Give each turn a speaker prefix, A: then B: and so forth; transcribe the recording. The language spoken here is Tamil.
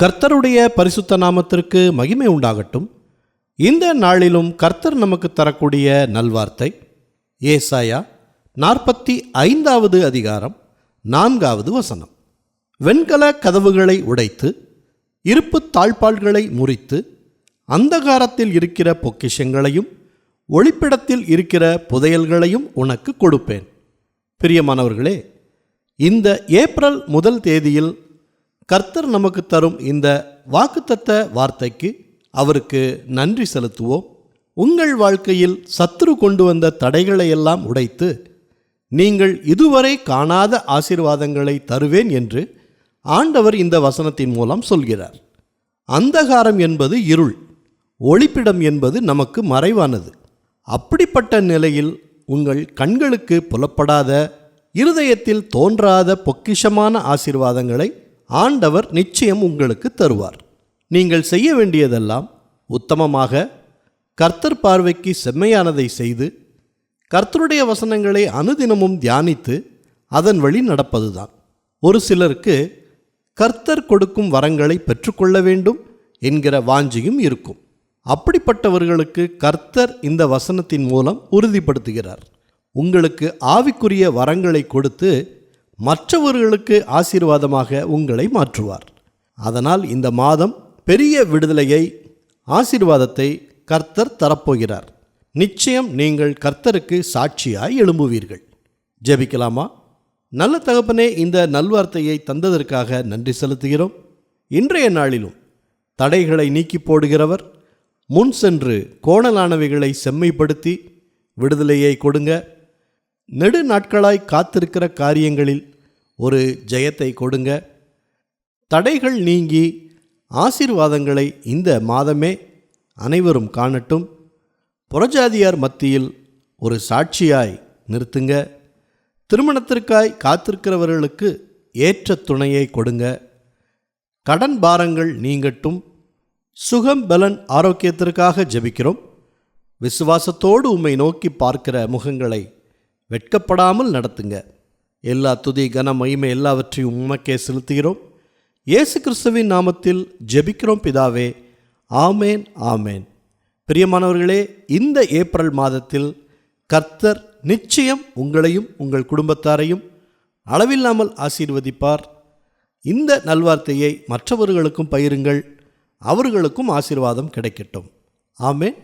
A: கர்த்தருடைய பரிசுத்த நாமத்திற்கு மகிமை உண்டாகட்டும். இந்த நாளிலும் கர்த்தர் நமக்கு தரக்கூடிய நல்வார்த்தை ஏசாயா நாற்பத்தி ஐந்தாவது அதிகாரம் நான்காவது வசனம். வெண்கல கதவுகளை உடைத்து இருப்பு தாழ்பாள்களை முறித்து அந்தகாரத்தில் இருக்கிற பொக்கிஷங்களையும் ஒளிப்பிடத்தில் இருக்கிற புதையல்களையும் உனக்கு கொடுப்பேன். பிரியமானவர்களே இந்த ஏப்ரல் முதல் தேதியில் கர்த்தர் நமக்கு தரும் இந்த வாக்குத்தத்த வார்த்தைக்கு அவருக்கு நன்றி செலுத்துவோம். உங்கள் வாழ்க்கையில் சத்ரு கொண்டு வந்த தடைகளை எல்லாம் உடைத்து நீங்கள் இதுவரை காணாத ஆசீர்வாதங்களை தருவேன் என்று ஆண்டவர் இந்த வசனத்தின் மூலம் சொல்கிறார். அந்தகாரம் என்பது இருள் ஒளிப்பிடம் என்பது நமக்கு மறைவானது. அப்படிப்பட்ட நிலையில் உங்கள் கண்களுக்கு புலப்படாத இருதயத்தில் தோன்றாத பொக்கிஷமான ஆசீர்வாதங்களை ஆண்டவர் நிச்சயம் உங்களுக்கு தருவார். நீங்கள் செய்ய வேண்டியதெல்லாம் உத்தமமாக கர்த்தர் பார்வைக்கு செம்மையானதை செய்து கர்த்தருடைய வசனங்களை அனுதினமும் தியானித்து அதன் வழி நடப்பதுதான். ஒரு சிலருக்கு கர்த்தர் கொடுக்கும் வரங்களை பெற்றுக்கொள்ள வேண்டும் என்கிற வாஞ்சியும் இருக்கும். அப்படிப்பட்டவர்களுக்கு கர்த்தர் இந்த வசனத்தின் மூலம் உறுதிப்படுத்துகிறார். உங்களுக்கு ஆவிக்குரிய வரங்களை கொடுத்து மற்றவர்களுக்கு ஆசீர்வாதமாக உங்களை மாற்றுவார். அதனால் இந்த மாதம் பெரிய விடுதலையை ஆசீர்வாதத்தை கர்த்தர் தரப்போகிறார். நிச்சயம் நீங்கள் கர்த்தருக்கு சாட்சியாய் எழும்புவீர்கள். ஜெபிக்கலாமா? நல்ல தகப்பனே இந்த நல்வார்த்தையை தந்ததற்காக நன்றி செலுத்துகிறோம். இன்றைய நாளிலும் தடைகளை நீக்கி போடுகிறவர் முன் சென்று கோணலானவைகளை செம்மைப்படுத்தி விடுதலையை கொடுங்க. நெடு நாட்களாய் காத்திருக்கிற காரியங்களில் ஒரு ஜெயத்தை கொடுங்க. தடைகள் நீங்கி ஆசீர்வாதங்களை இந்த மாதமே அனைவரும் காணட்டும். புறஜாதியார் மத்தியில் ஒரு சாட்சியாய் நிறுத்துங்க. திருமணத்திற்காய் காத்திருக்கிறவர்களுக்கு ஏற்ற துணையை கொடுங்க. கடன் பாரங்கள் நீங்கட்டும். சுகம் பலன் ஆரோக்கியத்திற்காக ஜெபிக்கிறோம். விசுவாசத்தோடு உம்மை நோக்கி பார்க்கிற முகங்களை வெட்கப்படாமல் நடத்துங்க. எல்லா துதி கன மகிமை எல்லாவற்றையும் உமக்கே செலுத்துகிறோம். இயேசு கிறிஸ்துவின் நாமத்தில் ஜெபிக்கிறோம் பிதாவே. ஆமேன் ஆமேன். பிரியமானவர்களே இந்த ஏப்ரல் மாதத்தில் கர்த்தர் நிச்சயம் உங்களையும் உங்கள் குடும்பத்தாரையும் அளவில்லாமல் ஆசீர்வதிப்பார். இந்த நல்வார்த்தையை மற்றவர்களுக்கும் பயிருங்கள் அவர்களுக்கும் ஆசீர்வாதம் கிடைக்கட்டும். ஆமேன்.